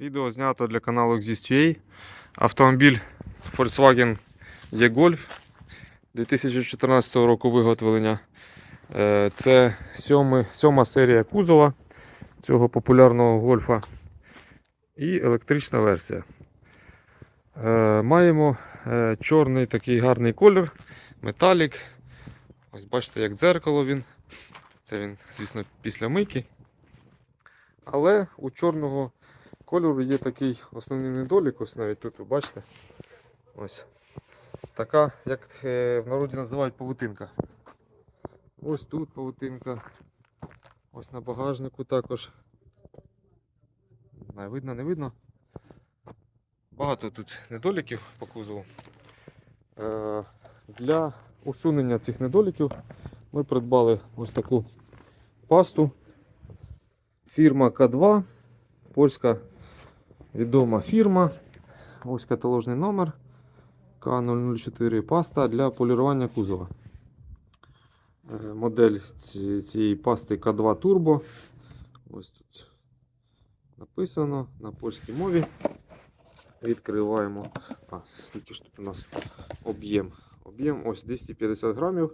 Відео знято для каналу Exist.ua. Автомобіль Volkswagen E-Golf 2014 року виготовлення. Е, Це сьома серія кузова цього популярного гольфа і електрична версія. Е, Маємо е, чорний такий гарний колір, металік. Ось бачите, як дзеркало він. Це він, звісно, після мийки. Але у чорного кольору є такий основний недолік, ось навіть тут ви бачите. Ось. Така, як е, в народі називають павутинка. Ось тут павутинка. Ось на багажнику також. Не видно, не видно. Багато тут недоліків по кузову. Е, для усунення цих недоліків ми придбали ось таку пасту. Фірма К2, польська відома фірма. Ось каталожний номер К004 паста для полірування кузова. Е, Модель цієї пасти К2 Turbo. Ось тут написано на польській мові. Відкриваємо. А, скільки ж тут у нас об'єм? Об'єм ось 250 грамів.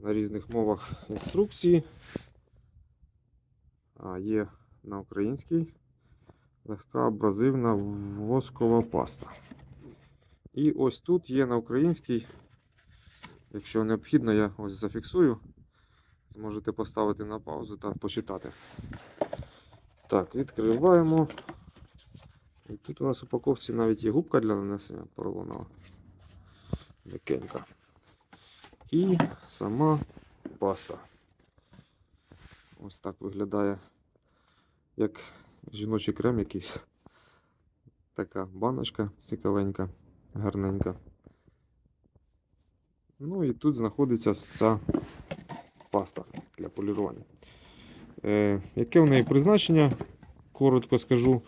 На різних мовах інструкції. А, є на українській легка абразивна воскова паста. І ось тут є на українській. Якщо необхідно, я ось зафіксую. Зможете поставити на паузу та почитати. Так, відкриваємо. І тут у нас в упаковці навіть є губка для нанесення поролонового. М'якенька. І сама паста. Ось так виглядає, як жіночий крем якийсь. Така баночка цікавенька, гарненька. Ну і тут знаходиться ця паста для полірування. Е, яке в неї призначення? Коротко скажу.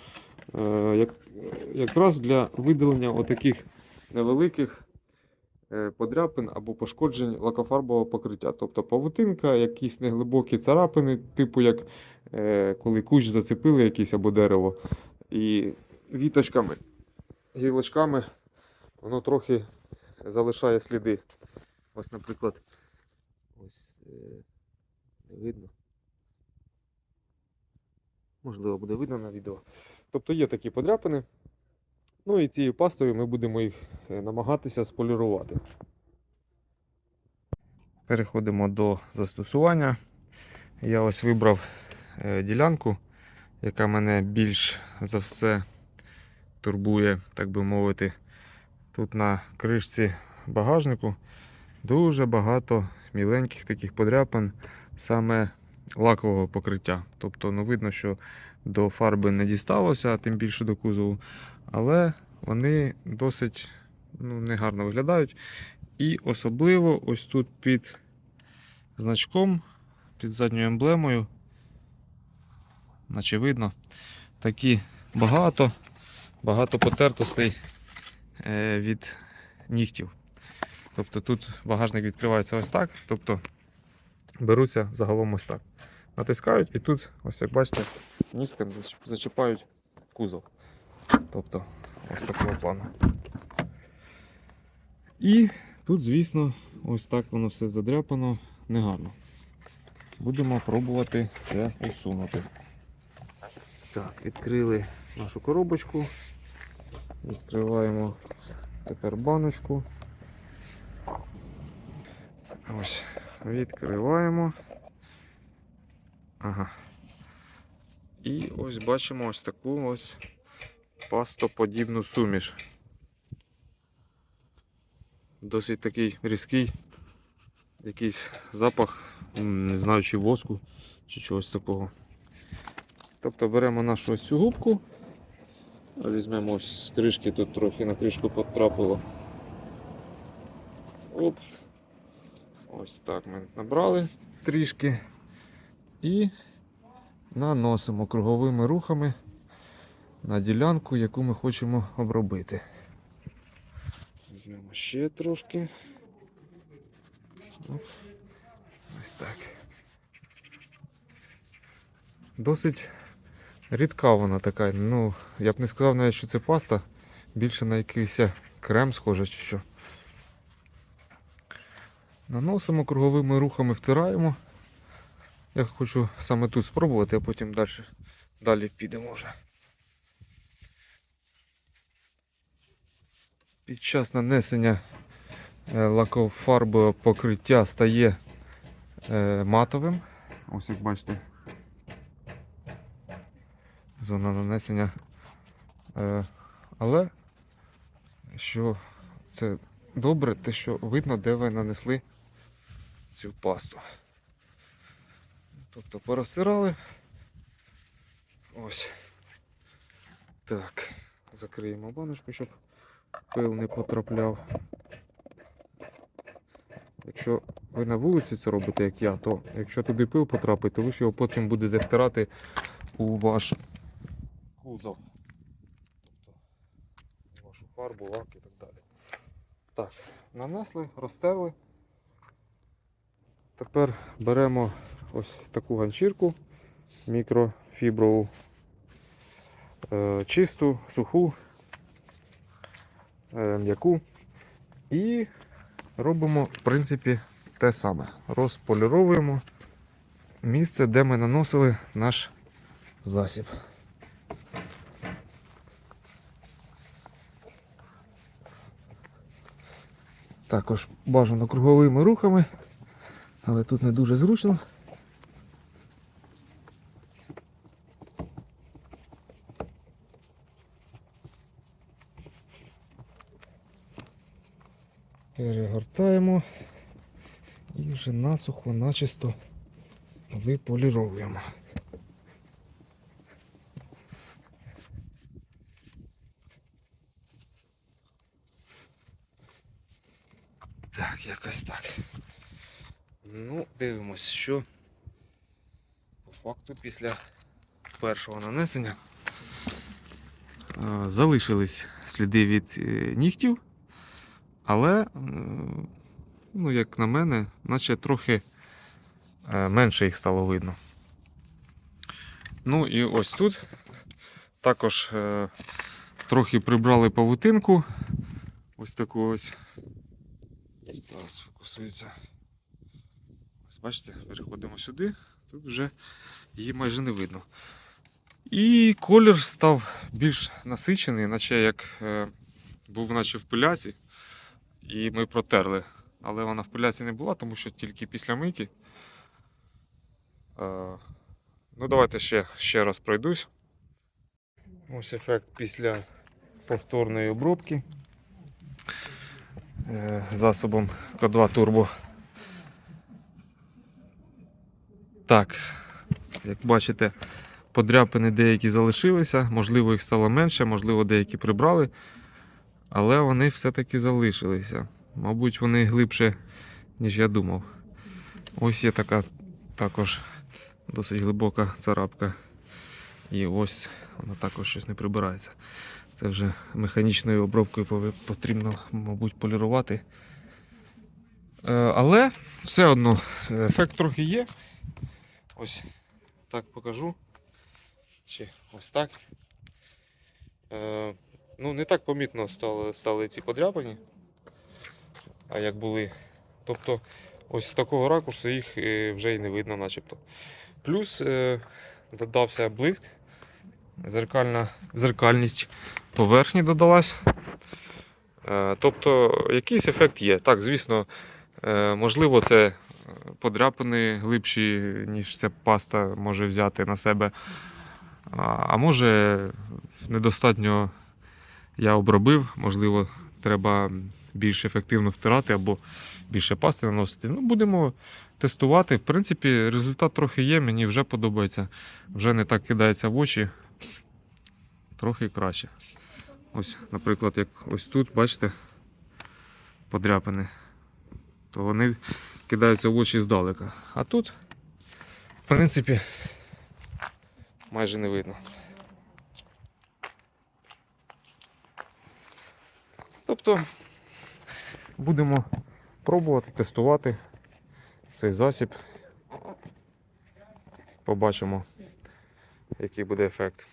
Е, як, якраз для видалення отаких невеликих подряпин або пошкоджень лакофарбового покриття. Тобто павутинка, якісь неглибокі царапини, типу як е, коли кущ зацепили якийсь або дерево, і віточками, гілочками воно трохи залишає сліди. Ось, наприклад, ось е, не видно. Можливо, буде видно на відео. Тобто є такі подряпини. Ну і цією пастою ми будемо їх е, намагатися сполірувати. Переходимо до застосування. Я ось вибрав е, ділянку, яка мене більш за все турбує, так би мовити. Тут на кришці багажнику дуже багато міленьких таких подряпин, саме лакового покриття. Тобто ну, видно, що до фарби не дісталося, тим більше до кузову. Але вони досить ну, негарно виглядають. І особливо ось тут під значком, під задньою емблемою, наче видно, такі багато, багато потертостей е, від нігтів. Тобто тут багажник відкривається ось так, тобто беруться загалом ось так. Натискають і тут, ось як бачите, нігтем зач- зачіпають кузов. Тобто ось такого плану. І тут, звісно, ось так воно все задряпано негарно. Будемо пробувати це усунути. Так, відкрили нашу коробочку. Відкриваємо тепер баночку. Ось, відкриваємо. Ага. І ось бачимо ось таку ось пастоподібну суміш. Досить такий різкий якийсь запах, не знаю, чи воску, чи чогось такого. Тобто беремо нашу ось цю губку, візьмемо ось з кришки, тут трохи на кришку потрапило. Оп. Ось так ми набрали трішки і наносимо круговими рухами на ділянку, яку ми хочемо обробити. Візьмемо ще трошки. Ось так. Досить Рідка вона така. Ну, я б не сказав навіть, що це паста. Більше на якийсь крем схоже чи що. Наносимо круговими рухами, втираємо. Я хочу саме тут спробувати, а потім далі, далі підемо вже. Під час нанесення е, лакофарбового покриття стає е, матовим. Ось як бачите. Зона нанесення. Е, але що це добре, те, що видно, де ви нанесли цю пасту. Тобто порозтирали. Ось. Так. Закриємо баночку, щоб пил не потрапляв. Якщо ви на вулиці це робите, як я, то якщо туди пил потрапить, то ви ж його потім будете втирати у ваш кузов. Тобто вашу фарбу, лак і так далі. Так, нанесли, розтерли. Тепер беремо ось таку ганчірку мікрофіброву, е, чисту, суху, е, м'яку. І робимо, в принципі, те саме. Розполіровуємо місце, де ми наносили наш засіб. Також бажано круговими рухами, але тут не дуже зручно. Перегортаємо і вже насухо, начисто виполіровуємо. Так, якось так. Ну, дивимось, що по факту після першого нанесення е, залишились сліди від е, нігтів, але, ну, як на мене, наче трохи е, менше їх стало видно. Ну і ось тут також трохи прибрали павутинку. Ось таку ось. Зараз фокусується. Бачите, переходимо сюди, тут вже її майже не видно. І колір став більш насичений, наче як е, був наче в пиляці. І ми протерли. Але вона в пиляці не була, тому що тільки після мийки. Е, ну, давайте ще, ще раз пройдусь. Ось ефект після повторної обробки е, засобом К2 Turbo. Так, як бачите, подряпини деякі залишилися, можливо, їх стало менше, можливо, деякі прибрали, але вони все-таки залишилися. Мабуть, вони глибше, ніж я думав. Ось є така також досить глибока царапка. І ось вона також щось не прибирається. Це вже механічною обробкою потрібно, мабуть, полірувати. Е, Але все одно е, ефект трохи є. Ось так покажу. Чи ось так. Е, Ну, не так помітно стали, стали ці подряпані, а як були. Тобто, ось з такого ракурсу їх е, вже і не видно, начебто. Плюс е, додався блиск, зеркальна, зеркальність поверхні додалась. Е, Тобто якийсь ефект є. Так, звісно, можливо, це е, подряпини глибші, ніж ця паста може взяти на себе. А може, недостатньо я обробив, можливо, треба більш ефективно втирати або більше пасти наносити. Ну, будемо тестувати. В принципі, результат трохи є, мені вже подобається. Вже не так кидається в очі. Трохи краще. Ось, наприклад, як ось тут, бачите, подряпини, то вони кидаються в очі здалека. А тут, в принципі, майже не видно. Тобто будемо пробувати тестувати цей засіб. Побачимо, який буде ефект.